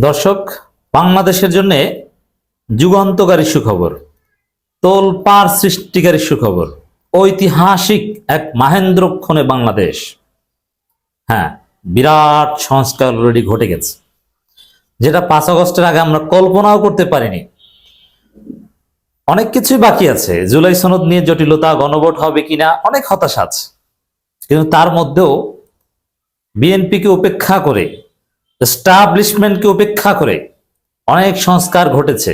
দর্শক, বাংলাদেশের জন্য যুগান্তকারী সুখবর তোল পার সৃষ্টিকারী সুখবর, ঐতিহাসিক এক মাহেন্দ্রক্ষণে বাংলাদেশ। হ্যাঁ বিরাট সংস্কার অলরেডি ঘটে গেছে। যেটা পাঁচ আগস্টের আগে আমরা কল্পনাও করতে পারিনি। অনেক কিছুই বাকি আছে। জুলাই সনদ নিয়ে জটিলতা, গণভোট হবে কিনা, অনেক হতাশা আছে। কিন্তু তার মধ্যেও বিএনপিকে উপেক্ষা করে এস্টাবলিশমেন্টকে উপেক্ষা করে অনেক সংস্কার ঘটেছে।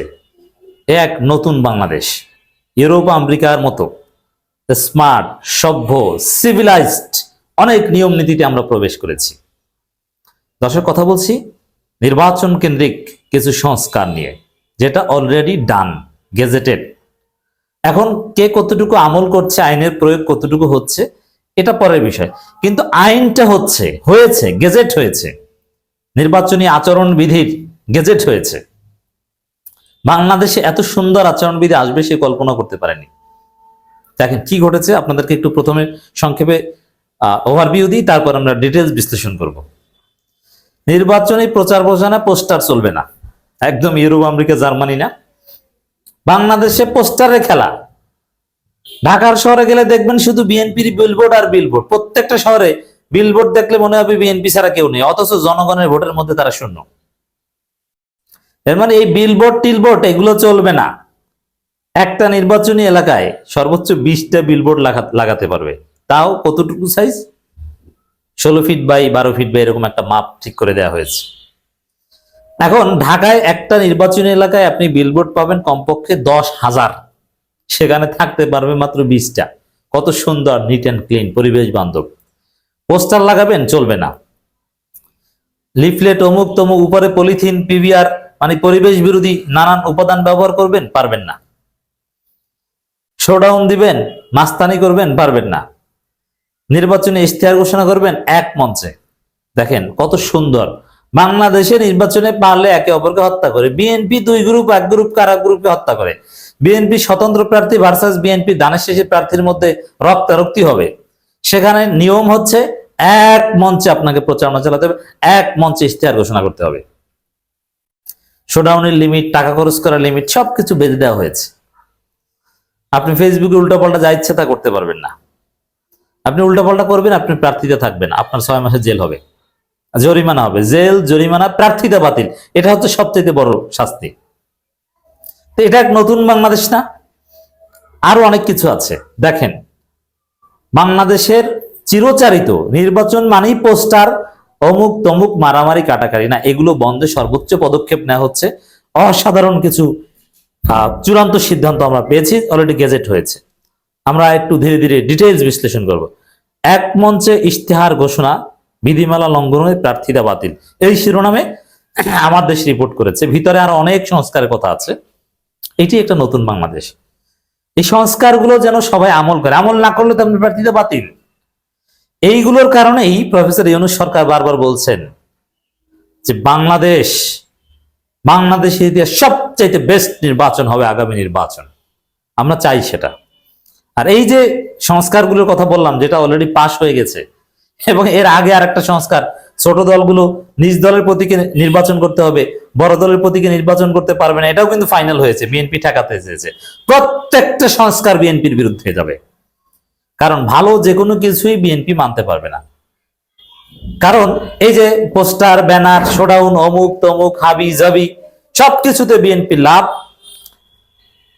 এক নতুন বাংলাদেশ। ইউরোপ, আমেরিকার মতো স্মার্ট, সভ্য সিভিলাইজড অনেক নিয়ম নীতিতে আমরা প্রবেশ করেছি। দর্শক, কথা বলছি নির্বাচন কেন্দ্রিক কিছু সংস্কার নিয়ে, যেটা অলরেডি ডান গেজেটেড এখন কে কতটুকু আমল করছে, আইনের প্রয়োগ কতটুকু হচ্ছে, এটা পরের বিষয়। কিন্তু আইনটা হচ্ছে, হয়েছে গেজেট হয়েছে। নির্বাচনী আচরণ বিধির গেজেট হয়েছে। বাংলাদেশে এত সুন্দর আচরণবিধি আসবে সে কল্পনা করতে পারেনি। দেখেন, কি ঘটেছে? আপনাদেরকে একটু প্রথমে সংক্ষেপে ওভারভিউ দিই, তারপর আমরা ডিটেলস বিশ্লেষণ করব। নির্বাচনী প্রচার প্রচারণা পোস্টার চলবে না। একদম ইউরোপ, আমেরিকা, জার্মানি না। বাংলাদেশে পোস্টারে খেলা। ঢাকার শহরে গেলে দেখবেন শুধু বিএনপির বিলবোর্ড আর বিলবোর্ড প্রত্যেকটা শহরে বিলবোর্ড দেখলে মনে হবে বিএনপি ছাড়া কেউ নেই, অথচ জনগণের ভোটের মধ্যে তারা শূন্য। এর মানে এই বিলবোর্ড টিলবোর্ড এগুলো চলবে না। একটা নির্বাচনী এলাকায় সর্বোচ্চ বিশটা বিলবোর্ড লাগাতে পারবে। তাও কতটুকু সাইজ ষোলো ফিট বাই বারো ফিট বাই এরকম একটা মাপ ঠিক করে দেওয়া হয়েছে। এখন ঢাকায় একটা নির্বাচনী এলাকায় আপনি বিলবোর্ড পাবেন কমপক্ষে দশ হাজার। সেখানে থাকতে পারবে মাত্র বিশটা। কত সুন্দর নিট অ্যান্ড ক্লিন পরিবেশ বান্ধব। পোস্টার লাগাবেন, চলবে না। লিফলেট অমুক তমুক, উপরে পলিথিন, পিভিআর মানে পরিবেশ বিরোধী নানান উপাদান ব্যবহার করবেন, পারবেন না। শোডাউন দিবেন, মাস্তানি করবেন, পারবেন না। নির্বাচনে ইশতেহার ঘোষণা করবেন এক মঞ্চে। দেখেন কত সুন্দর। বাংলাদেশে নির্বাচনে পারলে একে অপরকে হত্যা করে। বিএনপি দুই গ্রুপ এক গ্রুপ কারা গ্রুপকে হত্যা করে? বিএনপি স্বতন্ত্র প্রার্থী ভার্সাস বিএনপি দানের শেষে প্রার্থীর মধ্যে রক্তারক্তি হবে। সেখানে নিয়ম হচ্ছে এক মঞ্চে আপনাকে প্রচারণা চালাতে হবে, এক মঞ্চে ইশতেহার ঘোষণা করতে হবে। শোডাউনের লিমিট টাকা খরচ করার লিমিট সবকিছু বেঁধে দেওয়া হয়েছে। আপনি ফেসবুকে উল্টাপাল্টা যা ইচ্ছে তা করতে পারবেন না। আপনি উল্টাপাল্টা করবেন, আপনি প্রার্থীতে থাকবেন আপনার ছয় মাসে জেল হবে। জরিমানা হবে। জেল, জরিমানা, প্রার্থীতা বাতিল। এটা হচ্ছে সবচেয়ে বড় শাস্তি। তো এটা এক নতুন বাংলাদেশ না? আরও অনেক কিছু আছে। দেখেন বাংলাদেশের চিরচারিত নির্বাচন মানেই পোস্টার, অমুক তমুক মারামারি কাটাকারি না, এগুলো বন্ধে সর্বোচ্চ পদক্ষেপ নেওয়া হচ্ছে। অসাধারণ কিছু চূড়ান্ত সিদ্ধান্ত আমরা পেয়েছি অলরেডি গেজেট হয়েছে। আমরা একটু ধীরে ধীরে ডিটেলস বিশ্লেষণ করব। এক মঞ্চে ইশতেহার ঘোষণা, বিধিমালা লঙ্ঘনের প্রার্থীতা বাতিল। এই শিরোনামে আমার দেশ রিপোর্ট করেছে। ভিতরে আর অনেক সংস্কারের কথা আছে। এটি একটা নতুন বাংলাদেশ। এই সংস্কারগুলো যেন সবাই আমল করে। আমল না করলে তেমন প্রার্থীতা বাতিল। এইগুলোর কারণেই প্রফেসর ইউনুস সরকার বারবার বলছেন যে বাংলাদেশ বাংলাদেশের ইতিহাস সবচাইতে বেস্ট নির্বাচন হবে আগামী নির্বাচন। আমরা চাই সেটা। আর এই যে সংস্কারগুলোর কথা বললাম, যেটা অলরেডি পাশ হয়ে গেছে, এবং এর আগে আর একটা সংস্কার ছোট দলগুলো নিজ দলের প্রতীকে নির্বাচন করতে হবে, বড় দলের প্রতীকে নির্বাচন করতে পারবে না, এটাও কিন্তু ফাইনাল হয়েছে বিএনপি ঠেকাতে চেয়েছে প্রত্যেকটা সংস্কার বিএনপির বিরুদ্ধে যাবে। কারণ ভালো যে কোনো কিছুই বিএনপি মানতে পারবে না। কারণ এই যে পোস্টার, ব্যানার শোডাউন অমুক, তমুক, হাবি, জাবি, সবকিছুতে বিএনপি লাভ।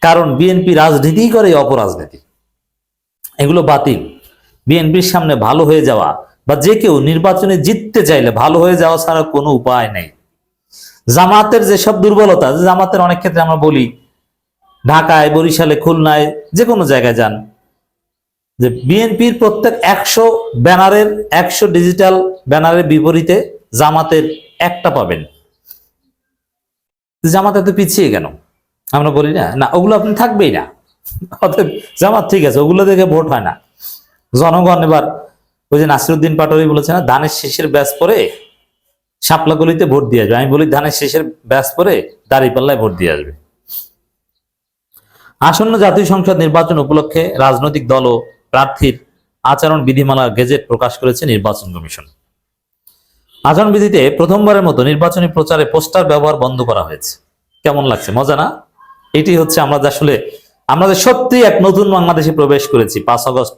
কারণ বিএনপি রাজনীতি করে অপরাজনীতি। এগুলো বাতিল। বিএনপির সামনে ভালো হয়ে যাওয়া। বা যে কেউ নির্বাচনে জিততে চাইলে ভালো হয়ে যাওয়া ছাড়া কোনো উপায় নেই। জামাতের যেসব দুর্বলতা জামাতের অনেক ক্ষেত্রে আমরা বলি, ঢাকায়, বরিশালে, খুলনায়, যে কোনো জায়গায় যান, যে বিএনপির প্রত্যেক একশো ব্যানারের একশো ডিজিটাল ব্যানারের বিপরীতে জামাতের একটা পাবেন। জামাত এত পিছিয়ে কেন? আমরা বলি, না না, ওগুলো আপনি থাকবেই না। অতএব জামাত ঠিক আছে, ওগুলো দেখে ভোট হয় না। জনগণ এবার ওই যে নাসিরুদ্দিন পাটোয়ারি বলেছে না ধানের শেষের ব্যাস পরে শাপলা গলিতে ভোট দিয়ে আসবে। আমি বলি ধানের শেষের ব্যাস পরে দাঁড়িপাল্লায় ভোট দিয়ে আসবে। আসন্ন জাতীয় সংসদ নির্বাচন উপলক্ষে রাজনৈতিক দল ও প্রার্থীর আচরণ বিধিমালা গেজেট প্রকাশ করেছে নির্বাচন কমিশন। আচরণ বিধিতে প্রথমবারের মতো নির্বাচনী প্রচারে পোস্টার ব্যবহার বন্ধ করা হয়েছে। কেমন লাগছে? মজা না? এটি হচ্ছে আমরা আসলে, আমরা সত্যি এক নতুন বাংলাদেশে প্রবেশ করেছি, পাঁচ আগস্ট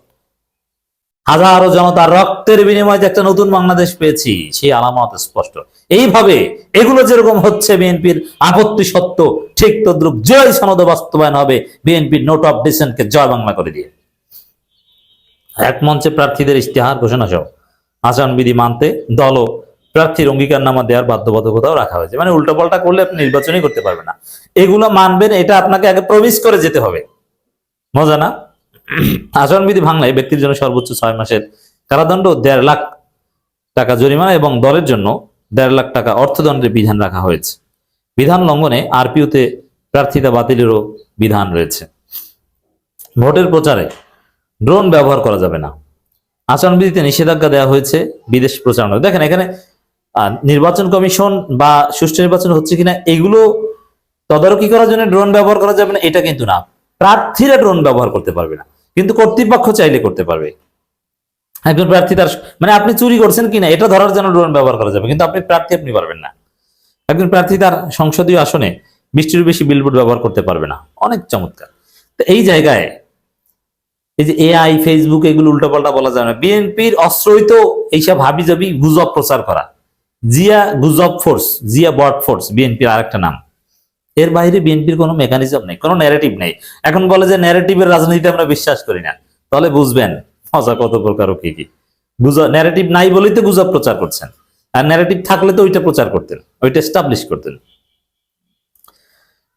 হাজারো জনতার রক্তের বিনিময়ে একটা নতুন বাংলাদেশ পেয়েছি, সেই আলামত স্পষ্ট। এইভাবে এগুলো যেরকম হচ্ছে বিএনপির আপত্তি সত্য ঠিক তদ্রুপ জয় সনদ বাস্তবায়ন হবে বিএনপির নোট অফ ডিসেন্টকে জয় বাংলা করে দিয়ে। এক মঞ্চে প্রার্থীদের ইশতেহার, ঘোষণা সহ। আচরণবিধি মানতে দল প্রার্থীর অঙ্গীকারনামা দেওয়ার বাধ্যবাধকতাও রাখা হয়েছে। মানে উল্টোপাল্টা করলে আপনি নির্বাচনই করতে পারবেন না। এগুলো মানবেন, এটা আপনাকে আগে প্রমিস করে যেতে হবে। মজা না? আচরণবিধি ভাঙলায় ব্যক্তির জন্য সর্বোচ্চ ছয় মাসের কারাদণ্ড, দেড় লাখ টাকা জরিমানা এবং দলের জন্য দেড় লাখ টাকা অর্থদণ্ডের বিধান রাখা হয়েছে। বিধান লঙ্ঘনে আরপিওতে প্রার্থিতা বাতিলেরও বিধান রয়েছে। ভোটের প্রচারে ড্রোন ব্যবহার করা যাবে না। আচরণবিধিতে নিষেধাজ্ঞা দেওয়া হয়েছে বিদেশ প্রচারণা। দেখেন এখানে নির্বাচন কমিশন বা সুষ্ঠু নির্বাচন হচ্ছে কিনা, এগুলো তদারকি করার জন্য ড্রোন ব্যবহার করা যাবে না, এটা কিন্তু না। প্রার্থীরা ড্রোন ব্যবহার করতে পারবে না। কিন্তু কর্তৃপক্ষ চাইলে করতে পারবে। একজন প্রার্থী তার মানে আপনি চুরি করছেন কিনা, এটা ধরার জন্য ড্রোন ব্যবহার করা যাবে, কিন্তু আপনি প্রার্থী আপনি পারবেন না। একজন প্রার্থী তার সংসদীয় আসনে বৃষ্টির বেশি বিলবোর্ড ব্যবহার করতে পারবে না। অনেক চমৎকার। তো এই জায়গায় এই যে এআই ফেসবুক এগুলো উল্টোপাল্টা বলা যায় না। বিএনপির অস্ত্রই তো এইসব হাবি জাবি গুজব প্রচার করা। জিয়া গুজব ফোর্স জিয়া বট ফোর্স বিএনপির আরেকটা নাম। এর বাইরে বিএনপির কোনো মেকানিজম নেই, কোনো ন্যারেটিভ নেই। এখন বলে যে ন্যারেটিভের রাজনীতিতে আমরা বিশ্বাস করি না, তাহলে বুঝবেন মজা কত প্রকার ও কি কি। ন্যারেটিভ নাই বলেই তো গুজব প্রচার করছেন, আর ন্যারেটিভ থাকলে তো ওইটা প্রচার করতেন, ওইটা এস্টাবলিশ করতেন।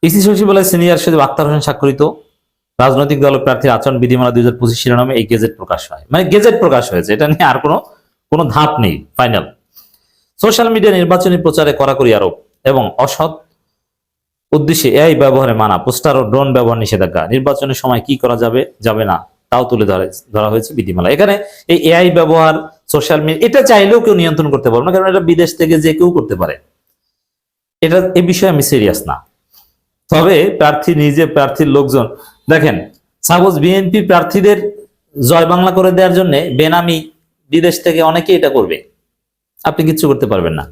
ইসি সচিবালয় সিনিয়র সচিব আক্তার হোসেন স্বাক্ষরিত, রাজনৈতিক দলের প্রার্থীর আচরণ, বিধিমালা দুই হাজার পঁচিশ শিরোনামে এই গেজেট প্রকাশ হয়। মানে গেজেট প্রকাশ হয়েছে, এটা নিয়ে আর কোনো কোনো ধাপ নেই ফাইনাল সোশ্যাল মিডিয়া নির্বাচনী প্রচারে কড়াকড়ি আরোপ এবং অসৎ উদ্দেশ্যে এআই ব্যবহারে মানা, পোস্টার ও ড্রোন ব্যবহার নিষেধাজ্ঞা, নির্বাচনের সময় কি করা যাবে যাবে না, তাও তুলে ধরা ধরা হয়েছে বিধিমালা। এখানে এই এআই ব্যবহার, সোশ্যাল মিডিয়া, এটা চাইলেও কেউ নিয়ন্ত্রণ করতে পারবে না, কারণ এটা বিদেশ থেকে যে কেউ করতে পারে। এটা এই বিষয়ে আমি সিরিয়াস না। তবে প্রার্থী নিজে, প্রার্থীর লোকজন, দেখেন সাপোজ বিএনপি প্রার্থীদের জয় বাংলা করে দেওয়ার জন্য বেনামি বিদেশ থেকে অনেকে এটা করবে। আপনি কিচ্ছু করতে পারবেন না।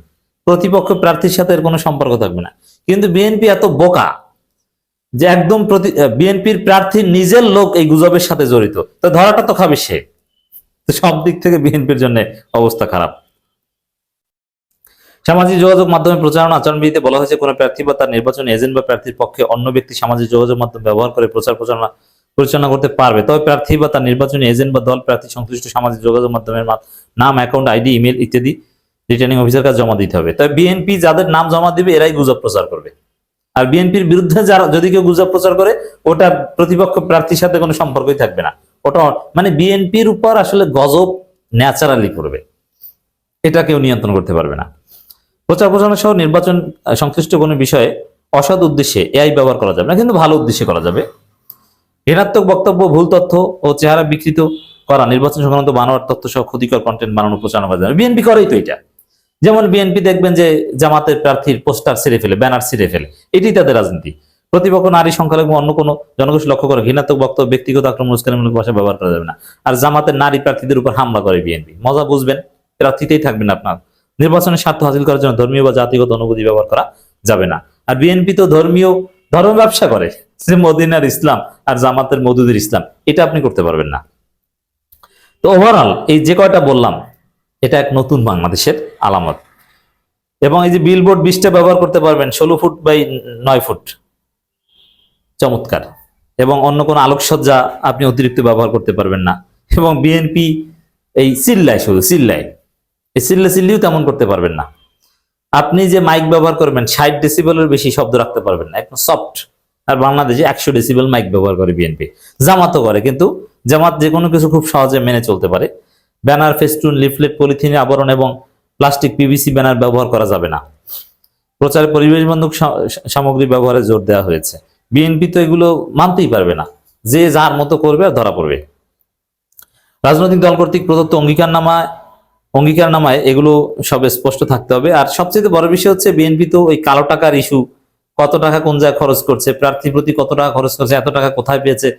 প্রতিপক্ষ প্রার্থীর সাথে এর কোনো সম্পর্ক থাকবে না। কিন্তু বিএনপি এত বোকা যে একদম বিএনপির প্রার্থীর নিজের লোক এই গুজবের সাথে জড়িত। তো ধরাটা তো খাবে সে। সব দিক থেকে বিএনপির জন্য অবস্থা খারাপ। সামাজিক যোগাযোগ মাধ্যমে প্রচারণা আচরণবিধিতে বলা হয়েছে, কোনো প্রার্থী বা তার নির্বাচনী এজেন্ট বা প্রার্থীর পক্ষে অন্য ব্যক্তি সামাজিক যোগাযোগ মাধ্যম ব্যবহার করে প্রচার প্রচারণা পরিচালনা করতে পারবে। তবে প্রার্থী বা তার নির্বাচনী এজেন্ট বা দল প্রার্থী সংশ্লিষ্ট সামাজিক যোগাযোগ মাধ্যমের নাম, অ্যাকাউন্ট, আইডি, ইমেল ইত্যাদি রিটার্নিং অফিসার কাছে জমা দিতে হবে। তবে বিএনপি যাদের নাম জমা দিবে, এরাই গুজব প্রচার করবে। আর বিএনপির বিরুদ্ধে যারা যদি কেউ গুজব প্রচার করে, ওটা প্রতিপক্ষ প্রার্থীর সাথে কোনো সম্পর্কই থাকবে না। ওটা মানে বিএনপির উপর আসলে গজব ন্যাচারালি করবে এটা কেউ নিয়ন্ত্রণ করতে পারবে না। প্রচার প্রচারণা সহ নির্বাচন সংশ্লিষ্ট কোনো বিষয়ে অসৎ উদ্দেশ্যে এআই ব্যবহার করা যাবে না, কিন্তু ভালো উদ্দেশ্যে করা যাবে। ঋণাত্মক বক্তব্য, ভুল তথ্য ও চেহারা বিকৃত করা, নির্বাচন সংক্রান্ত বানোয়ার তথ্য সহ ক্ষতিকর কন্টেন্ট বানানো প্রচারণা করা যাবে বিএনপি করেই তো এটা। যেমন বিএনপি দেখবেন যে জামাতের প্রার্থীর পোস্টার ছিঁড়ে ফেলে, ব্যানার ছিঁড়ে ফেলে। এটি তাদের রাজনীতি। প্রতিপক্ষ নারী সংখ্যালঘু অন্য কোনো জনগোষ্ঠী লক্ষ্য করে ঘৃণাত্মক বক্তব্য, ব্যক্তিগত আক্রমণ উস্কানিমূলক ভাষা ব্যবহার করা যাবে না। আর জামাতের নারী প্রার্থীদের উপর হামলা করে বিএনপি। মজা বুঝবেন প্রার্থীতেই থাকবেন আপনার। নির্বাচনের স্বার্থ হাসিল করার জন্য ধর্মীয় বা জাতিগত অনুভূতি ব্যবহার করা যাবে না। আর বিএনপি তো ধর্মীয় ধর্ম ব্যবসা করে যে মদিনার ইসলাম আর জামাতের মদুদের ইসলাম। এটা আপনি করতে পারবেন না। তো ওভারঅল এই যে কয়টা বললাম, এটা এক নতুন বাংলাদেশের আলামত। এবং এই যে বিলবোর্ড বিশটা ব্যবহার করতে পারবেন, ষোলো ফুট বাই নয় ফুট। চমৎকার। এবং অন্য কোনো আলোকসজ্জা আপনি অতিরিক্ত ব্যবহার করতে পারবেন না। এবং বিএনপি এই চিল্লায় শুধু চিল্লায় এই চিল্লে চিল্লিও তেমন করতে পারবেন না। আপনি যে মাইক ব্যবহার করবেন, ষাট ডেসিবেলের বেশি শব্দ রাখতে পারবেন না। একদম সফট আর বাংলাদেশে একশো ডেসিবেল মাইক ব্যবহার করে বিএনপি জামাতও করে, কিন্তু জামাত যে কোনো কিছু খুব সহজে মেনে চলতে পারে। ব্যানার, ফেস্টুন, লিফলেট পলিথিনের আবরণ এবং প্লাস্টিক পিভিসি ব্যানার ব্যবহার করা যাবে না। প্রচারে পরিবেশ বান্ধব সামগ্রী ব্যবহারে জোর দেওয়া হয়েছে। বিএনপি তো এগুলো মানতেই পারবে না। যে যার মতো করবে আর ধরা পড়বে। রাজনৈতিক দল কর্তৃক প্রদত্ত অঙ্গীকারনামায় অঙ্গীকারনামায় এগুলো সব স্পষ্ট থাকতে হবে। আর সবচেয়ে বড় বিষয় হচ্ছে বিএনপি তো ওই কালো টাকার ইস্যু, কত টাকা কোন জায়গায় খরচ করছে, প্রার্থী প্রতি কত টাকা খরচ করছে, এত টাকা কোথায় পেয়েছে,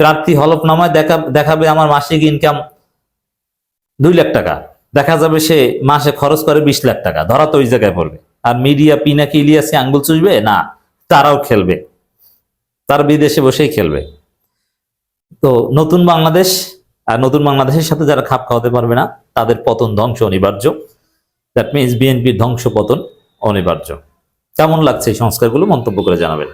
প্রার্থী হলফনামায় দেখা, দেখাবে আমার মাসিক ইনকাম দুই লাখ টাকা। দেখা যাবে সে মাসে খরচ করে বিশ লাখ টাকা। ধরা তো ওই জায়গায় পড়বে। আর মিডিয়া পিনাকি ইলিয়াসি আঙ্গুল চুষবে? না, তারাও খেলবে। তার বিদেশে বসেই খেলবে। তো নতুন বাংলাদেশ আর নতুন বাংলাদেশের সাথে যারা খাপ খাওয়াতে পারবে না, তাদের পতন ধ্বংস অনিবার্য। দ্যাট মিনস বিএনপির ধ্বংস পতন অনিবার্য। কেমন লাগছে এই সংস্কারগুলো? মন্তব্য করে জানাবেন।